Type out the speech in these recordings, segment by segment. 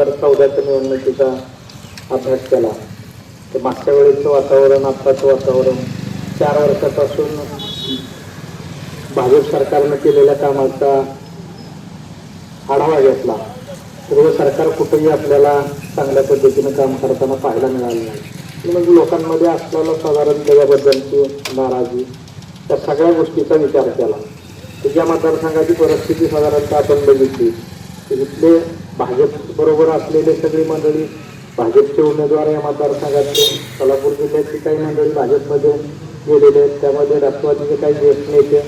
हजार चौदाच्या निवडणुकीचा अभ्यास केला. तर मागच्या वेळेचं वातावरण आत्ताचं वातावरण चार वर्षापासून भाजप सरकारनं केलेल्या कामाचा आढावा घेतला. सर्व सरकार कुठेही आपल्याला चांगल्या पद्धतीनं काम करताना पाहायला मिळालं नाही. मग लोकांमध्ये असलेला साधारण त्याच्याबद्दलची नाराजी त्या सगळ्या गोष्टीचा विचार केला. तर ज्या मतदारसंघाची परिस्थिती साधारणतः आपण बघितली तिथले भाजप बरोबर असलेले सगळी मंडळी भाजपचे उमेदवार या मतदारसंघातले. सोलापूर जिल्ह्याचे काही मंडळी भाजपमध्ये गेलेले आहेत. त्यामध्ये राष्ट्रवादीचे काही ज्येष्ठ नेते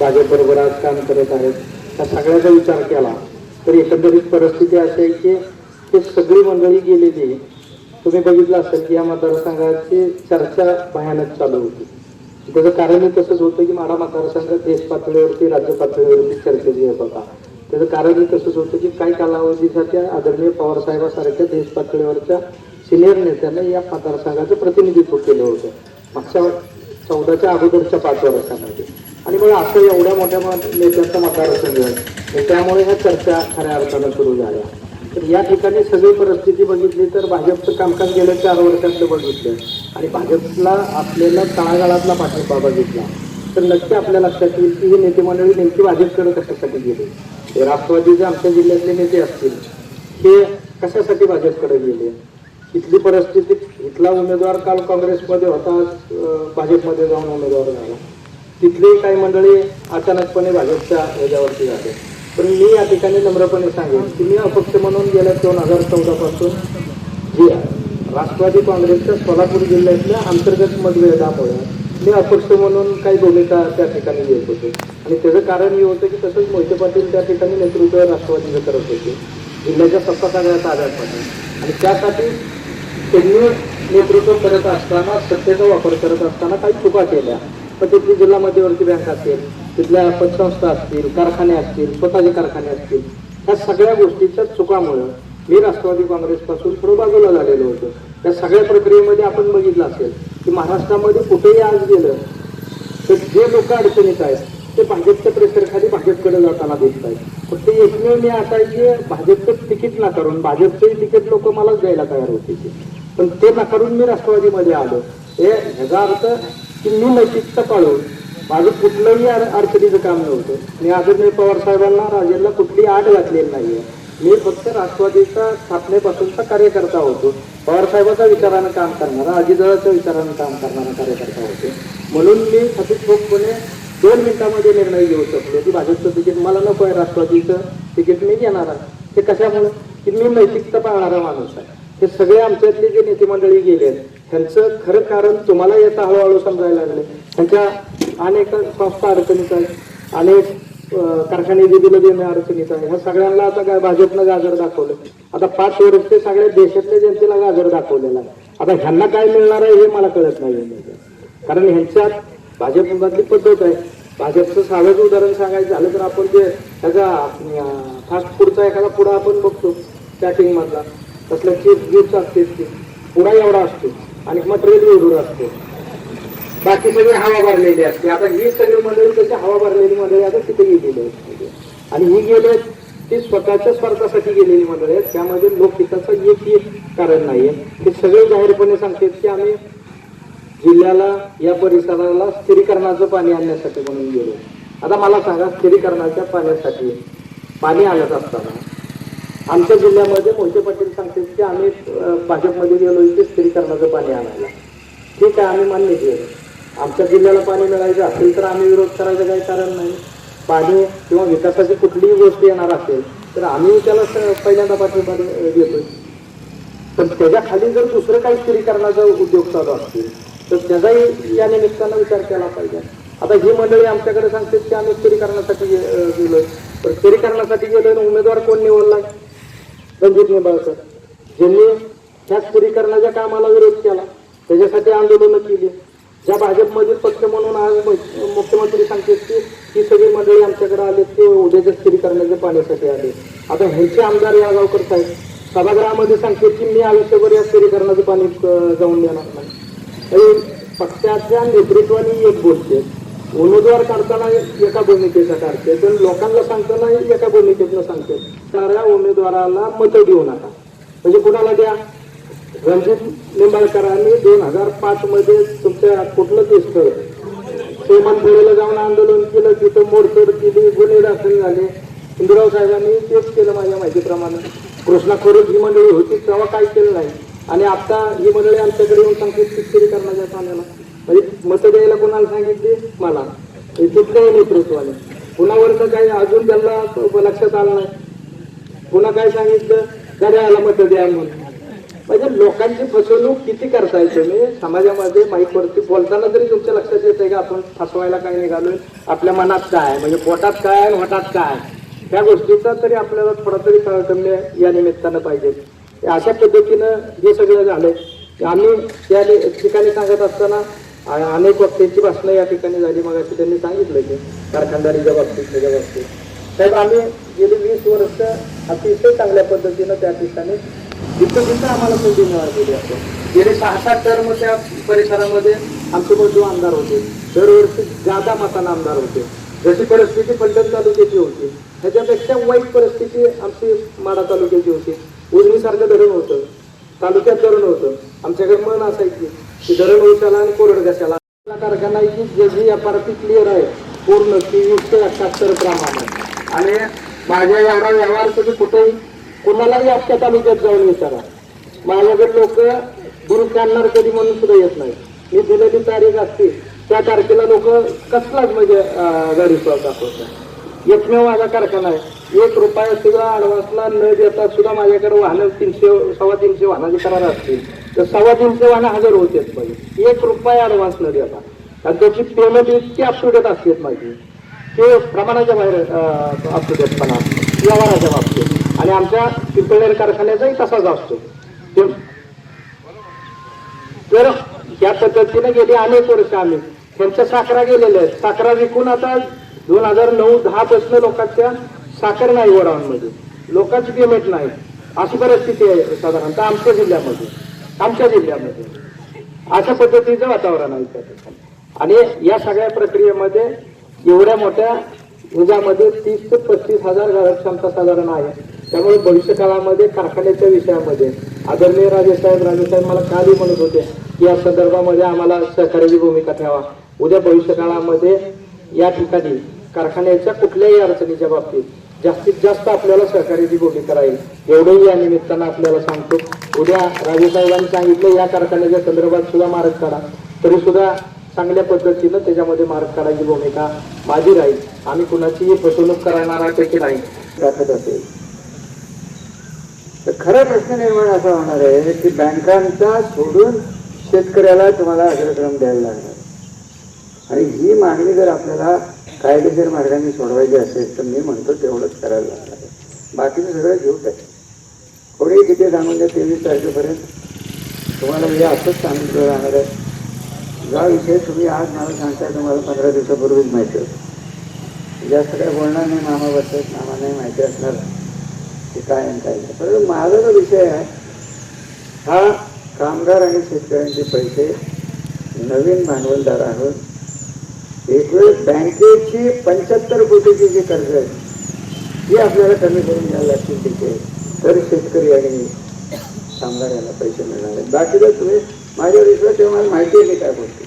भाजपबरोबर आज काम करत आहेत. त्या सगळ्याचा विचार केला तर एकंदरीत परिस्थिती अशी आहे की ते सगळी मंडळी गेलेली तुम्ही बघितलं असेल की या मतदारसंघाची चर्चा भयानक चालू होती. त्याचं कारणही तसंच होतं की माडा मतदारसंघ देश पातळीवरती राज्य पातळीवरती चर्चेत येत होता. त्याचं कारणही तसंच होतं की काही कालावधीसाठी आदरणीय पवारसाहेबासारख्या देश पातळीवरच्या सिनियर नेत्यांना या मतदारसंघाचं प्रतिनिधित्व केलं होतं. मागच्या चौदाच्या अगोदरच्या पाच वर्षामध्ये. आणि मग असं एवढ्या मोठ्या मत- नेत्यांचा मतदारसंघ आहे. त्यामुळे ह्या चर्चा खऱ्या अर्थानं सुरू झाल्या. तर या ठिकाणी सगळी परिस्थिती बघितली तर भाजपचं कामकाज गेल्या चार वर्षातलं बघितलं. आणि भाजपला असलेला तळागाळातला पाठिंबा बघितला. तर नक्की आपल्या लक्षात येईल की ही नेते मंडळी नेमकी भाजपकडे कशासाठी गेले? राष्ट्रवादी राष्ट्रवादीचे आमच्या जिल्ह्यातले नेते असतील हे कशासाठी भाजपकडे गेले? इथली परिस्थिती इथला उमेदवार काल काँग्रेसमध्ये होता भाजपमध्ये जाऊन उमेदवार झाला. तिथली काही मंडळी अचानकपणे भाजपच्या ह्याच्यावरती झाले पण मी या ठिकाणी नम्रपणे सांगेन की मी अपक्ष म्हणून गेल्या दोन हजार चौदापासून जे राष्ट्रवादी काँग्रेसच्या सोलापूर जिल्ह्यातल्या अंतर्गत मतभेदामुळे मी अपक्ष म्हणून काही भूमिका त्या ठिकाणी घेत होते. आणि त्याचं कारण हे होतं की तसंच मोहिते पाटील त्या ठिकाणी नेतृत्व राष्ट्रवादीचं करत होते. जिल्ह्याच्या सत्ता आधार ताब्यात आणि त्यासाठी त्यांनी नेतृत्व करत असताना सत्तेचा वापर करत असताना काही चुका केल्या. पण तिथली जिल्हा मध्यवर्ती बँक असेल तिथल्या पतसंस्था असतील कारखाने असतील स्वतःचे कारखाने असतील ह्या सगळ्या गोष्टीच्या चुकामुळं मी राष्ट्रवादी काँग्रेसपासून थोडं बाजूला झालेलो होतो. त्या सगळ्या प्रक्रियेमध्ये आपण बघितलं असेल की महाराष्ट्रामध्ये कुठेही आज गेलं तर जे लोक अडचणीत आहेत ते भाजपच्या प्रेशरखाली भाजपकडे जाताना दिसत आहेत. फक्त एकमेव मी आता आहे की भाजपचं तिकीट नाकारून भाजपचंही तिकीट लोक मलाच द्यायला तयार होते. पण ते नाकारून मी राष्ट्रवादीमध्ये आलो. हे ह्याचा अर्थ की मी नैतिकता पाळून माझं कुठलंही अड- अडचणीचं काम नव्हतं. मी आदरणीय पवार साहेबांना राजेंना कुठली आड घातलेली नाहीये. मी फक्त राष्ट्रवादीच्या स्थापनेपासूनचा कार्यकर्ता होतो. पवारसाहेबाच्या विचारानं काम करणारा अजितदादाच्या विचारानं काम करणारा कार्यकर्ता होते. म्हणून मी ठोकपणे दोन मिनिटामध्ये निर्णय घेऊ शकलो की भाजपचं तिकीट मला नको आहे राष्ट्रवादीचं तिकीट मी घेणार आहे. ते कशामुळे? की मी नैतिकता पाळणारा माणूस आहे. हे सगळे आमच्यातले जे नेते मंडळी गेले त्यांचं खरं कारण तुम्हाला येता हळूहळू समजायला लागले. त्यांच्या अनेक संस्था अडचणीत आहेत. अनेक कारखाने दिलं देणं अडचणीत आहे. ह्या सगळ्यांना आता काय भाजपनं गाजर दाखवलं. आता पाच वर्ष ते सगळ्या देशातल्या जनतेला गाजर दाखवलेला आहे. आता ह्यांना काय मिळणार आहे हे मला कळत नाही. कारण ह्यांच्यात भाजपमधली पद्धत आहे. भाजपचं साधंच उदाहरण सांगायचं झालं तर आपण जे त्याचा फास्ट फूडचा एखादा पुढा आपण बघतो पॅकिंग मधला. तसल्या चिप्स गिफ्ट असते ते पुढा एवढा असतो. आणि मटेरियल एवढं असते. बाकी सगळी हवा भरलेली असते. आता ही सगळी मंडळी त्याची हवा भरलेली मंडळी आता तिथे गेलेली आहेत आणि ही गेले ती स्वतःच्या स्वार्थासाठी गेलेली मंडळी आहेत. त्यामध्ये लोकहिताचं एक कारण नाहीये. ते सगळे जाहीरपणे सांगतात की आम्ही जिल्ह्याला या परिसराला स्थिरीकरणाचं पाणी आणण्यासाठी म्हणून गेलो. आता मला सांगा स्थिरीकरणाच्या पाण्यासाठी पाणी आणत असताना आमच्या जिल्ह्यामध्ये मोहिते पाटील सांगतात की आम्ही भाजपमध्ये गेलो ते स्थिरीकरणाचं पाणी आणायला. ठीक आहे आम्ही मान्य केलं? आमच्या जिल्ह्याला पाणी मिळायचं असेल तर आम्ही विरोध करायचं काही कारण नाही. पाणी किंवा विकासाची कुठलीही गोष्ट येणार असेल तर आम्ही त्याला स- पहिल्यांदा पाठिंबा देतोय. पण त्याच्याखाली जर दुसरं काही स्थिरीकरणाचा उद्योग चालू असतील तर त्याचाही या निमित्तानं विचार केला पाहिजे. आता ही मंडळी आमच्याकडे सांगते की आम्ही स्थिरीकरणासाठी गे- गेलोय. तर स्थिरीकरणासाठी गेलोय आणि उमेदवार कोण निवडला रणजित निंबाळकर ज्यांनी त्या स्थिरीकरणाच्या कामाला विरोध केला त्याच्यासाठी आंदोलनं केली. ज्या भाजपमधील पक्ष म्हणून आज मुख्यमंत्री सांगतात की ही सगळी मंडळी आमच्याकडे आले ते उद्याच्या स्थिरीकरणाच्या पाण्यासाठी आले आता ह्यांचे आमदार या गावकर आहेत सभागृहामध्ये सांगतात की मी आयुष्यभर या स्थिरीकरणाचं पाणी जाऊन देणार नाही. पक्षाच्या नेतृत्वाने एक बोलते उमेदवार काढताना एका भूमिकेचा काढते पण लोकांना सांगताना एका भूमिकेतनं सांगते साऱ्या उमेदवाराला मतं देऊ नका. म्हणजे कुणाला द्या? रणजित निंबाळकरांनी दोन हजार पाच मध्ये तुमच्या कुठलं दिसतं स्थळ श्रीमंतपुरीला जाऊन आंदोलन केलं तिथं मोडतोड केली गुन्हे दाखल झाले. इंदिराव साहेबांनी तेच केलं माझ्या माहितीप्रमाणे. कृष्णा खोरेट ही मंडळी होती तेव्हा काय केलं नाही. आणि आता ही मंडळी आमच्याकडे येऊन सांगतील शेतकरी करण्याच्या पाण्याला म्हणजे मतं द्यायला कोणाला सांगितली? मला. हे कुठल्याही नेतृत्वाने. कुणावरचं काही अजून त्यांना लक्षात आलं नाही. पुन्हा काय सांगितलं? गड्याला मतं द्या म्हणून. म्हणजे लोकांची फसवणूक किती करताय तुम्ही? समाजामध्ये माईकवरती बोलताना तरी तुमच्या लक्षात येत का आपण फसवायला काय निघालोय आपल्या मनात काय? म्हणजे पोटात काय आणि होटात काय? त्या गोष्टीचा तरी आपल्याला थोडा तरी तारतम्य या निमित्तानं पाहिजे. अशा पद्धतीनं हे सगळं झालंय. आम्ही या ठिकाणी सांगत असताना अनेक वक्त्यांची भाषणं या ठिकाणी झाली. मग अशी त्यांनी सांगितलं की कारखानदारीच्या बाबतीत त्याच्या बाबतीत. साहेब आम्ही गेली वीस वर्ष अतिशय चांगल्या पद्धतीनं त्या ठिकाणी जिथं जिथं आम्हाला संधी मिळालेली आहे गेले सहा सात टर्म त्या परिसरामध्ये. आमचे बंधू आमदार होते. दरवर्षी जादा मताना आमदार होते. जशी परिस्थिती पंढर तालुक्याची होती ह्याच्यापेक्षा वाईट परिस्थिती आमची माडा तालुक्याची होती. उजनीसारखं धरण होतं. तालुक्यात धरण होतं. आमच्याकडे मन असायची की धरण ओशाला आणि कोरड कशाला कारखाना आहे की जशी व्यापाराची क्लिअर आहे पूर्ण तेवीस ते प्रमाण प्रमाणात. आणि माझ्या एवढा व्यवहार तुम्ही कुठेही कुणालाही आपल्या तालुक्यात जाऊन विचारा. माझ्याकडे लोक दूर काढणार कधी म्हणून सुद्धा येत नाही. मी दिलेली तारीख असते त्या तारखेला लोक कसलाच म्हणजे गाडी सुद्धा दाखवतात. एकमेव माझा कारखाना आहे. एक रुपया सुद्धा अडवासला न देता सुद्धा माझ्याकडे वाहनं तीनशे सव्वा तीनशे वाहनाचे करार असतील तर सव्वा तीनशे वाहनं हजर होतेच पाहिजे. एक रुपया ऍडव्हान्स न देता. आणि त्याची पेमेंट इतकी अपटुडेट असते माझी ते प्रमाणाच्या बाहेर अपटुडेटपणा व्यवहाराच्या बाबतीत. आणि आमच्या पिंपळनेर कारखान्याचाही तसाच असतो. तर या पद्धतीने गेली अनेक वर्ष आम्ही. त्यांच्या साखरा गेलेल्या आहेत. साखरा विकून आता दोन हजार नऊ दहा पासून लोकांच्या साखर नाही वडावांमध्ये लोकांची पेमेंट नाही. अशी परिस्थिती आहे साधारणतः आमच्या जिल्ह्यामध्ये. आमच्या जिल्ह्यामध्ये. अशा पद्धतीचं वातावरण आहे त्या आणि या सगळ्या प्रक्रियेमध्ये एवढ्या मोठ्या ह्याच्यामध्ये तीस ते पस्तीस हजार गाळप क्षमता साधारण आहे. त्यामुळे भविष्य काळामध्ये कारखान्याच्या विषयामध्ये आदरणीय राजेसाहेब राजेसाहेब मला कालही म्हणत होते की या संदर्भामध्ये आम्हाला सहकार्याची भूमिका ठेवा. उद्या भविष्य काळामध्ये या ठिकाणी कारखान्याच्या कुठल्याही अडचणीच्या बाबतीत जास्तीत जास्त आपल्याला सहकार्याची भूमिका राहील. एवढंही या निमित्तानं आपल्याला सांगतो. उद्या राजेसाहेबांनी सांगितलं या कारखान्याच्या संदर्भात सुद्धा मार्ग काढा. तरी सुद्धा चांगल्या पद्धतीनं त्याच्यामध्ये मार्ग काढायची भूमिका माझी राहील. आम्ही कुणाचीही फसवणूक करणारा की नाही दाखवत असेल. तर खरा प्रश्न निर्माण असा होणार आहे की बँकांचा सोडून शेतकऱ्याला तुम्हाला अग्रक्रम द्यायला लागणार. आणि ही मागणी जर आपल्याला कायदेशीर मार्गाने सोडवायची असेल तर मी म्हणतो तेवढंच करायला लागणार आहे. बाकीचं सगळं घेऊ आहे कोणी किती सांगून द्या तेवीस तारखेपर्यंत. तुम्हाला हे असंच सांगितलं जाणार आहे. जा विषय तुम्ही आज मला सांगताय तुम्हाला पंधरा दिवसापूर्वीच माहिती होतं. जास्त काय बोलणार नाही मामा बसत मामा नाही माहिती असणार. की काय आणि काय परंतु माझा जो विषय आहे हा कामगार आणि शेतकऱ्यांचे पैसे नवीन भांडवलदारांवर. एक वेळ बँकेची पंच्याहत्तर कोटीची जी कर्ज आहे ती आपल्याला कमी करून द्यायला लागतील तिथे. तर शेतकरी आणि कामगार यांना पैसे मिळणार आहेत. बाकीचं तुम्ही माझ्यावर विश्वास तेव्हा मला माहिती आहे की काय गोष्टी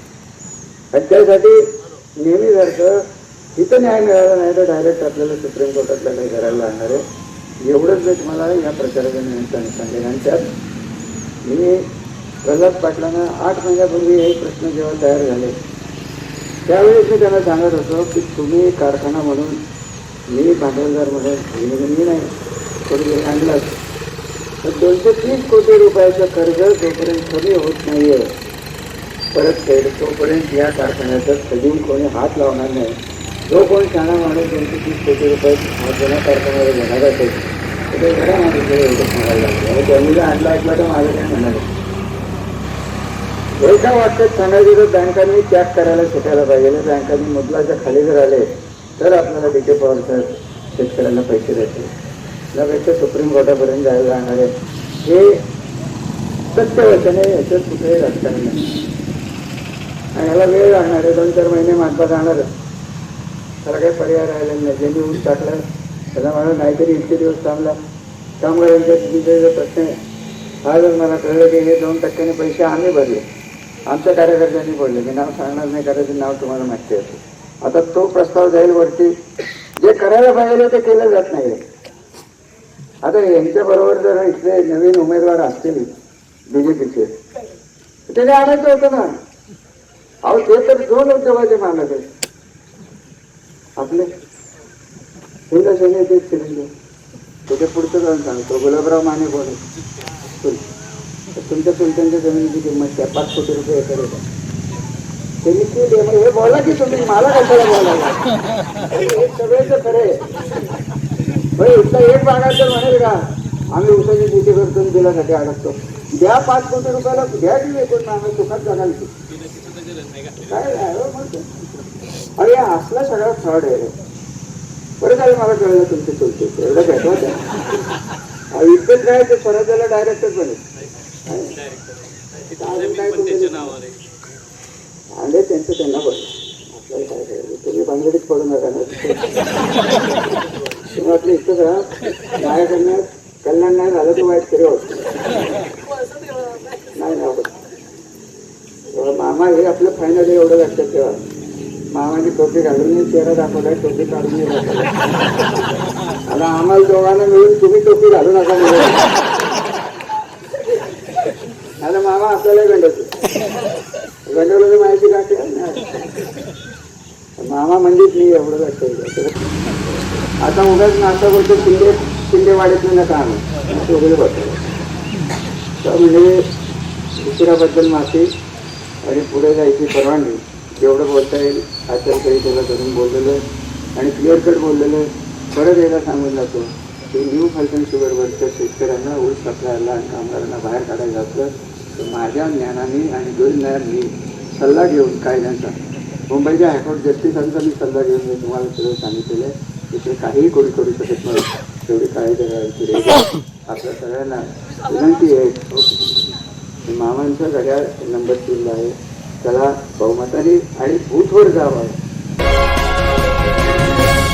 आणि त्यासाठी नेहमी नेहमीसारखं इथं न्याय मिळाला नाही तर डायरेक्ट आपल्याला सुप्रीम कोर्टातला काही करायला लागणार आहे. एवढंच मी तुम्हाला या प्रचाराच्या निमित्ताने सांगेन. आणि त्यात मी प्रल्हाद पाटलांना आठ महिन्यापूर्वी हे प्रश्न जेव्हा तयार झाले त्यावेळेस मी त्यांना सांगत होतो की तुम्ही कारखाना म्हणून मी भांडवलदार म्हणून मी नाही कोणी आणलाच. तर दोनशे तीस कोटी रुपयाचं कर्ज जोपर्यंत कमी होत नाहीये परत फेड तोपर्यंत या कारखान्याचा कधी कोणी हात लावणार नाही. जो कोण शाळा माणूस दोनशे तीस कोटी रुपये हा जुन्या कारखान्यावर घेणार असेल तर ते घरा माणूस सांगायला म्हणायला आणि त्यांनी जर आणला असला तर माझं काय म्हणाले एका वाक्यात सांगायचं तर बँकांनी त्याग करायला शिकायला पाहिजे. बँकांनी मुदलाच्या खाली जर आले तर आपल्याला डीके पवार शेतकऱ्यांना पैसे देतील त्यापेक्षा सुप्रीम कोर्टापर्यंत जायला लागणार आहे. हे सत्यवचने याच्यात कुठेही राजकारण नाही. आणि ह्याला वेळ लागणार आहे. दोन चार महिने मागवा जाणार त्याला काही पर्याय राहिला नाही. ज्यांनी ऊस टाकला त्याला मला नाहीतरी इतके दिवस थांबला. कामगारांच्या तिथे प्रश्न आहे. आज मला कळलं की हे दोन टक्क्यांनी पैसे आम्ही भरले. आमच्या कार्यकर्त्यांनी बोलले मी नाव सांगणार नाही करायचं नाव तुम्हाला माहिती असेल. आता तो प्रस्ताव जाईल वरती जे करायला पाहिजे ते केलं जात नाही आता यांच्याबरोबर जर इथले नवीन उमेदवार असतील बीजेपीचे त्याने आणायचं होतं ना. अहो ते तर दोन उद्योगाचे मालक आहेत. आपले. हिंदा सेने तेच सिलेंडर त्याच्या पुढचं जाऊन सांगतो गुलाबराव माने कोण तर तुमच्या सुलतांच्या जमिनीची किंमत त्या पाच कोटी रुपये एकर आहे. त्यांनी केली आहे. मग हे बोला की तुम्ही. मला कशाला बोलायला? हे खरं खरे इथला एक बागायत तर म्हणेल का? आम्ही उसाची शेती करतो आणि बिलासाठी अडकतो. द्या पाच कोटी रुपयाला द्या की एकूण आम्ही सुखात जगाल की काय नाही अरे असला सगळा फ्रॉड आहे. बरं झालं मला कळलं तुमचे चुलते. एवढं भेटवा इतकंच काय ते स्वराज्याला डायरेक्टच बनेल आणि आले त्यांचं त्यांना बोल आपल्याला काय तुम्ही भानगडीत पडू नका ना. तुम्ही आपलं इतकं करा माझ्याकडनं कल्याण नाही झालं तर वाईट करू नाही नाही तेव्हा मामा हे आपलं फायनल एवढं लक्षात ठेवा. मामाने टोपी घालून चेहरा दाखवलाय टोपी काढून आता आम्हाला दोघांना मिळून तुम्ही टोपी घालू नका म्हणून. आता मामा आपल्याला गंडवतो. गंडवलं तर माहिती का नाही. मामा म्हणजेच मी एवढं लक्षात आता उगाच नाश्ता बोलतो शिंदे शिंदेवाडीत नका आम्ही वगैरे बसतो तर म्हणजे दुसऱ्याबद्दल माफी. आणि पुढे जायची परवानगी. जेवढं बोलता येईल आचारसंहितेला धरून बोललेलं आहे आणि क्लिअर कट बोललेलं आहे. परत एकदा सांगून जातो की न्यू फलटण शुगरवरच्या शेतकऱ्यांना ऊस सप्लायला आणि कामगारांना बाहेर काढायला असलं तर माझ्या ज्ञानाने आणि दुर्ज्ञानाने सल्ला घेऊन कायद्यांचा. मुंबईच्या हायकोर्ट जस्टिसांचा मी सल्ला घेऊन मी तुम्हाला सगळं सांगितलेलं आहे की ते काहीही कोणी करू शकत नाही. तेवढी काळजी आपल्या सगळ्यांना विनंती आहे. की मामांचं घड्याळ नंबर तीनला आहे. त्याला बहुमताने आणि बूथवर जावं.